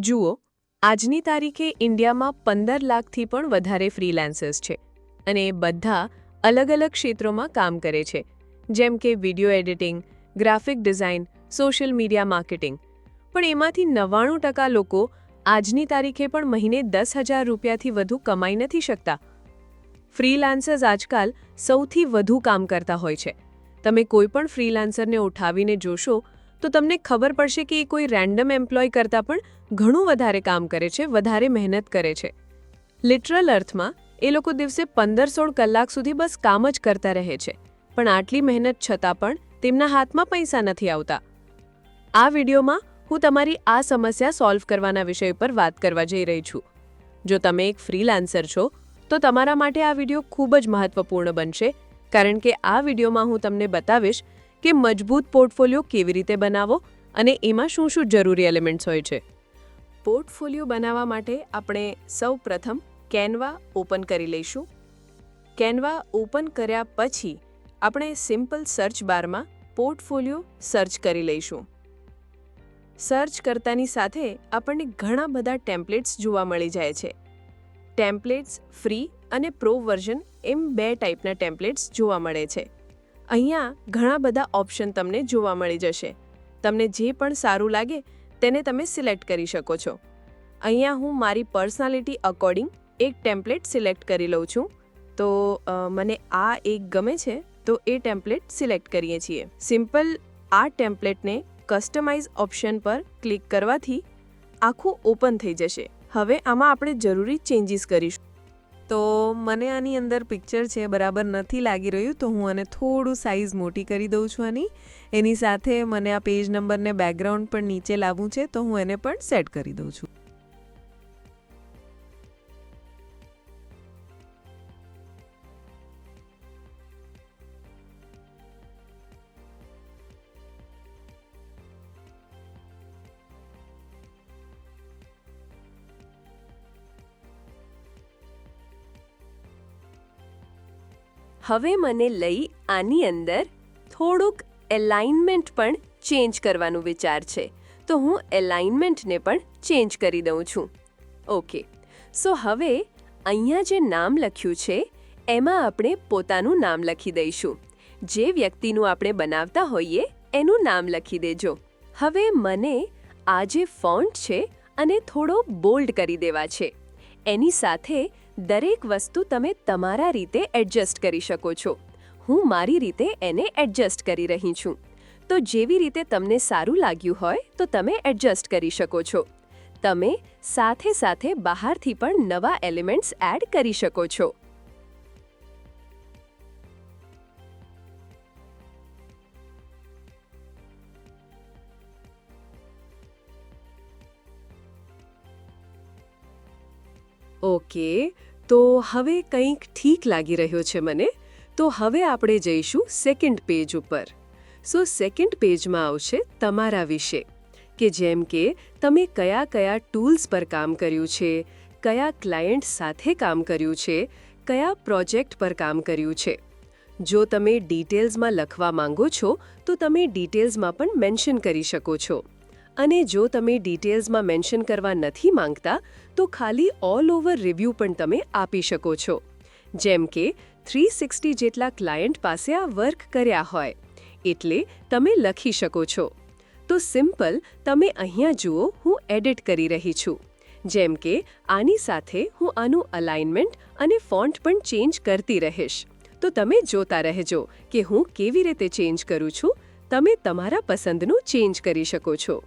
જુઓ, આજની તારીખે ઇન્ડિયામાં પંદર લાખથી પણ વધારે ફ્રીલાન્સર્સ છે અને એ બધા અલગ અલગ ક્ષેત્રોમાં કામ કરે છે. જેમ કે video editing, graphic design, social media marketing. પણ એમાંથી નવ્વાણું ટકા લોકો આજની તારીખે પણ મહિને દસ હજાર રૂપિયાથી વધુ કમાઈ નથી શકતા. ફ્રીલાન્સર્સ આજકાલ સૌથી વધુ કામ કરતા હોય છે. તમે કોઈ પણ ફ્રીલાન્સરને ઉઠાવીને જોશો તો તમને ખબર પડશે કે એ કોઈ રેન્ડમ એમ્પ્લોય કરતાં પણ ઘણું વધારે કામ કરે છે, વધારે મહેનત કરે છે. લિટરલ અર્થમાં, એ લોકો દિવસે પંદર સોળ કલાક સુધી બસ કામ જ કરતા રહે છે. પણ આટલી મહેનત છતાં પણ તેમના હાથમાં પૈસા નથી આવતા. આ વિડીયોમાં હું તમારી આ સમસ્યા સોલ્વ કરવાના વિષય પર વાત કરવા જઈ રહી છું. જો તમે એક ફ્રીલાન્સર છો, તો તમારા માટે આ વીડિયો ખૂબ જ મહત્વપૂર્ણ બનશે, કારણ કે આ વિડીયોમાં હું તમને બતાવીશ કે મજબૂત પોર્ટફોલિયો કેવી રીતે બનાવવો અને એમાં શું શું જરૂરી એલિમેન્ટ્સ હોય છે. પોર્ટફોલિયો બનાવવા માટે આપણે સૌ પ્રથમ કેનવા ઓપન કરી લઈશું. કેનવા ઓપન કર્યા પછી આપણે સિમ્પલ સર્ચ બારમાં પોર્ટફોલિયો સર્ચ કરી લઈશું. સર્ચ કરતાની સાથે આપણને ઘણા બધા ટેમ્પલેટ્સ જોવા મળી જાય છે. ટેમ્પલેટ્સ ફ્રી અને પ્રો વર્ઝન એમ બે ટાઈપના ટેમ્પલેટ્સ જોવા મળે છે. અહીંયા ઘણા બધા ઓપ્શન તમને જોવા મળી જશે. તમને જે પણ સારું લાગે તેને તમે સિલેક્ટ કરી શકો છો. અહીંયા હું મારી પર્સનાલિટી અકોર્ડિંગ એક ટેમ્પલેટ સિલેક્ટ કરી લઉં છું. તો મને આ એક ગમે છે, તો એ ટેમ્પલેટ સિલેક્ટ કરીએ છીએ. સિમ્પલ આ ટેમ્પલેટને કસ્ટમાઇઝ ઓપ્શન પર ક્લિક કરવાથી આખું ઓપન થઈ જશે. હવે આમાં આપણે જરૂરી ચેન્જીસ કરીશું. તો મને આની અંદર પિક્ચર છે બરાબર નથી લાગી રહ્યું, તો હું આને થોડું સાઇઝ મોટી કરી દઉં છું આની. એની સાથે મને આ પેજ નંબરને બેકગ્રાઉન્ડ પણ નીચે લાવવું છે, તો હું એને પણ સેટ કરી દઉં છું. હવે મને લઈ આની અંદર થોડુંક એલાઇનમેન્ટ પણ ચેન્જ કરવાનું વિચાર છે. તો હું એલાઇનમેન્ટને પણ ચેન્જ કરી દઉં છું. ઓકે. સો હવે અહીંયા જે નામ લખ્યું છે, એમાં આપણે પોતાનું નામ લખી દઈશું. જે વ્યક્તિનું આપણે બનાવતા હોઈએ, એનું નામ લખી દેજો. હવે મને આ જે ફોન્ટ છે, અને થોડો બોલ્ડ કરી દેવા છે. એની સાથે દરેક વસ્તુ તમે તમારા રીતે એડજસ્ટ કરી શકો છો. હું મારી રીતે એને એડજસ્ટ કરી રહી છું. તો જેવી રીતે તમને સારું લાગ્યું હોય, તો તમે એડજસ્ટ કરી શકો છો. તમે સાથે સાથે બહારથી પણ નવા એલિમેન્ટ્સ એડ કરી શકો છો. ઓકે, તો હવે કંઈક ઠીક લાગી રહ્યો છે મને. તો હવે આપણે જઈશું સેકન્ડ પેજ ઉપર. સો સેકન્ડ પેજમાં આવશે તમારા વિશે. કે જેમ કે, તમે કયા કયા ટૂલ્સ પર કામ કર્યું છે, કયા ક્લાયન્ટ સાથે કામ કર્યું છે, કયા પ્રોજેક્ટ પર કામ કર્યું છે. જો તમે ડિટેલ્સમાં લખવા માંગો છો, તો તમે ડિટેલ્સમાં પણ મેન્શન કરી શકો છો. અને જો તમે ડિટેલ્સમાં મેન્શન કરવા નથી માંગતા, તો ખાલી ઓલ ઓવર રિવ્યૂ પણ તમે આપી શકો છો. જેમ કે, થ્રી સિક્સટી જેટલા ક્લાયન્ટ પાસે આ વર્ક કર્યા હોય, એટલે તમે લખી શકો છો. તો સિમ્પલ, તમે અહીંયા જુઓ, હું એડિટ કરી રહી છું. જેમ કે, આની સાથે હું આનું અલાઇનમેન્ટ અને ફોન્ટ પણ ચેન્જ કરતી રહીશ. તો તમે જોતા રહેજો કે હું કેવી રીતે ચેન્જ કરું છું. તમે તમારા પસંદનું ચેન્જ કરી શકો છો.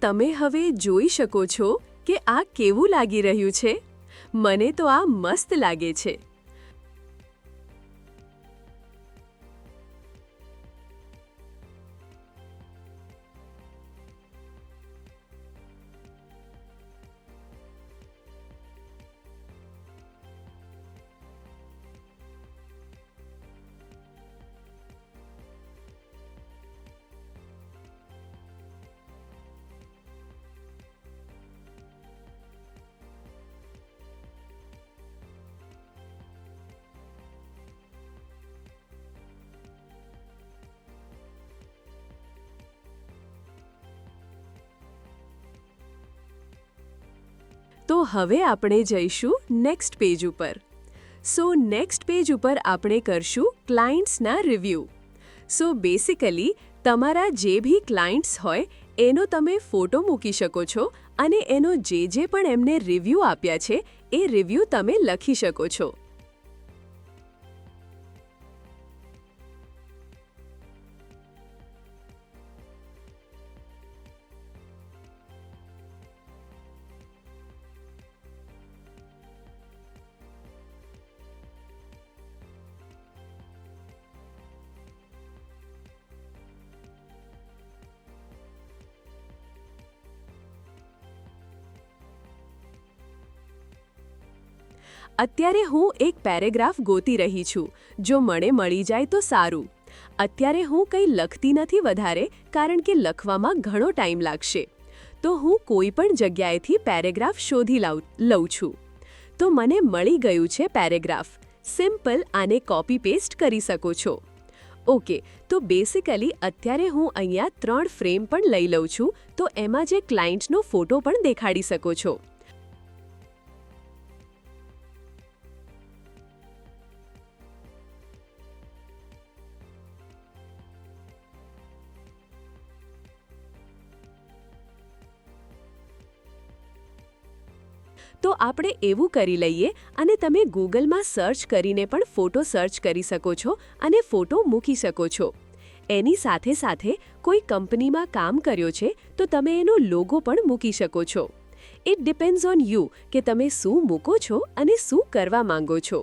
તમે હવે જોઈ શકો છો કે આ કેવું લાગી રહ્યું છે. મને તો આ મસ્ત લાગે છે. તો હવે આપણે જઈશું નેક્સ્ટ પેજ ઉપર. સો નેક્સ્ટ પેજ ઉપર આપણે કરશું ક્લાયન્ટ્સના રિવ્યૂ સો બેસિકલી તમારા જે બી ક્લાયન્ટ્સ હોય, એનો તમે ફોટો મૂકી શકો છો અને એનો જે જે પણ એમને રિવ્યૂ આપ્યા છે, એ રિવ્યૂ તમે લખી શકો છો. અત્યારે હું એક પેરેગ્રાફ ગોતી રહી છું. જો મને મળી જાય તો સારું. અત્યારે હું કંઈ લખતી નથી વધારે, કારણ કે લખવામાં ઘણો ટાઈમ લાગશે. તો હું કોઈ પણ જગ્યાએથી પેરેગ્રાફ શોધી લઉં છું. તો મને મળી ગયું છે પેરેગ્રાફ. સિમ્પલ આને કોપી પેસ્ટ કરી શકો છો. ઓકે, તો બેસિકલી અત્યારે હું અહીંયા ત્રણ ફ્રેમ પણ લઈ લઉં છું, તો એમાં જે ક્લાયન્ટનો ફોટો પણ દેખાડી શકો છો. તો આપણે એવું કરી લઈએ અને તમે ગૂગલમાં સર્ચ કરીને પણ ફોટો સર્ચ કરી શકો છો અને ફોટો મૂકી શકો છો. એની સાથે સાથે કોઈ કંપનીમાં કામ કર્યો છે તો તમે એનો લોગો પણ મૂકી શકો છો. ઇટ ડિપેન્ડ્સ ઓન યુ કે તમે શું મૂકો છો અને શું કરવા માંગો છો.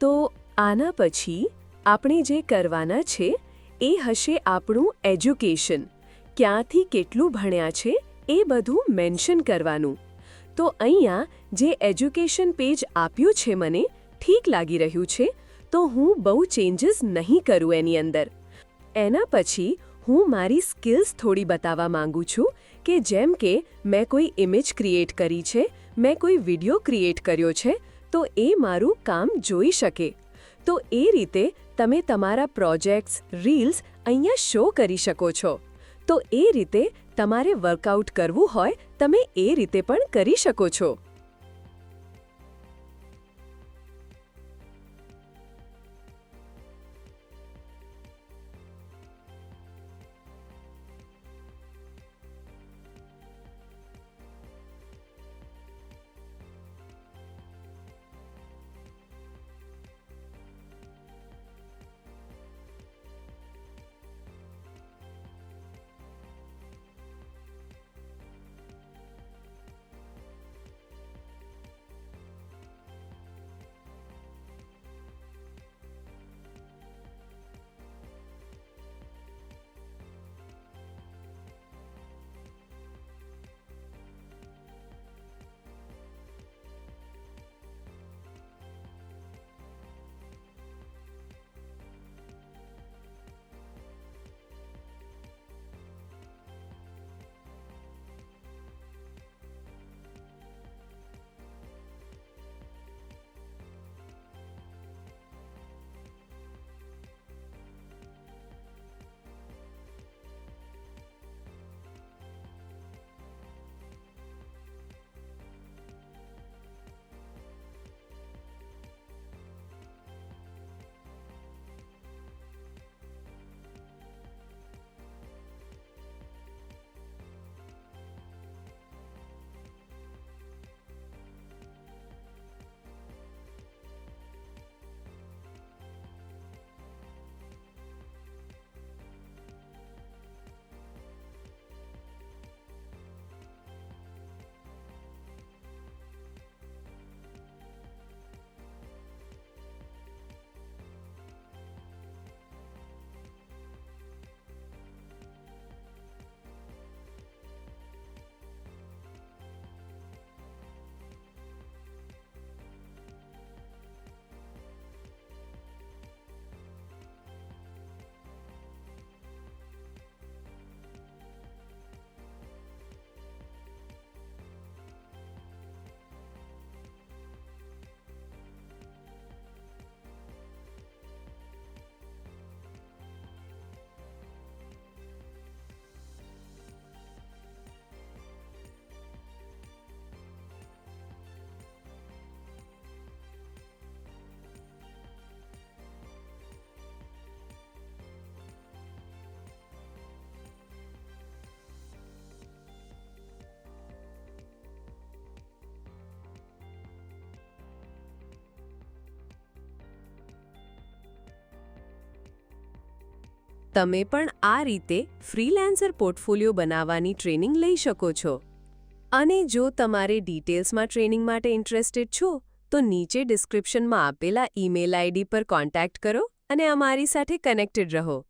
તો આના પછી આપણે જે કરવાના છે એ હશે આપણું એજ્યુકેશન. ક્યાંથી કેટલું ભણ્યા છે એ બધું મેન્શન કરવાનું. તો અહીંયા જે એજ્યુકેશન પેજ આપ્યું છે મને ઠીક લાગી રહ્યું છે, તો હું બહુ ચેન્જીસ નહીં કરું એની અંદર. એના પછી હું મારી સ્કિલ્સ થોડી બતાવવા માંગુ છું કે જેમ કે મેં કોઈ ઇમેજ ક્રિએટ કરી છે, મેં કોઈ વીડિયો ક્રિએટ કર્યો છે તો એ મારું કામ જોઈ શકે. તો એ રીતે તમે તમારા પ્રોજેક્ટ્સ, રીલ્સ અહીંયા શો કરી શકો છો. તો એ રીતે તમારે વર્કઆઉટ કરવું હોય, તમે એ રીતે પણ કરી શકો છો. તમે પણ આ રીતે ફ્રીલાન્સર પોર્ટફોલિયો બનાવવાની ટ્રેનિંગ લઈ શકો છો. અને જો તમારે ડિટેલ્સમાં ટ્રેનિંગ માટે ઇન્ટરેસ્ટેડ છો, તો નીચે ડિસ્ક્રિપ્શનમાં આપેલા ઈમેલ આઈડી પર કોન્ટેક્ટ કરો અને અમારી સાથે કનેક્ટેડ રહો.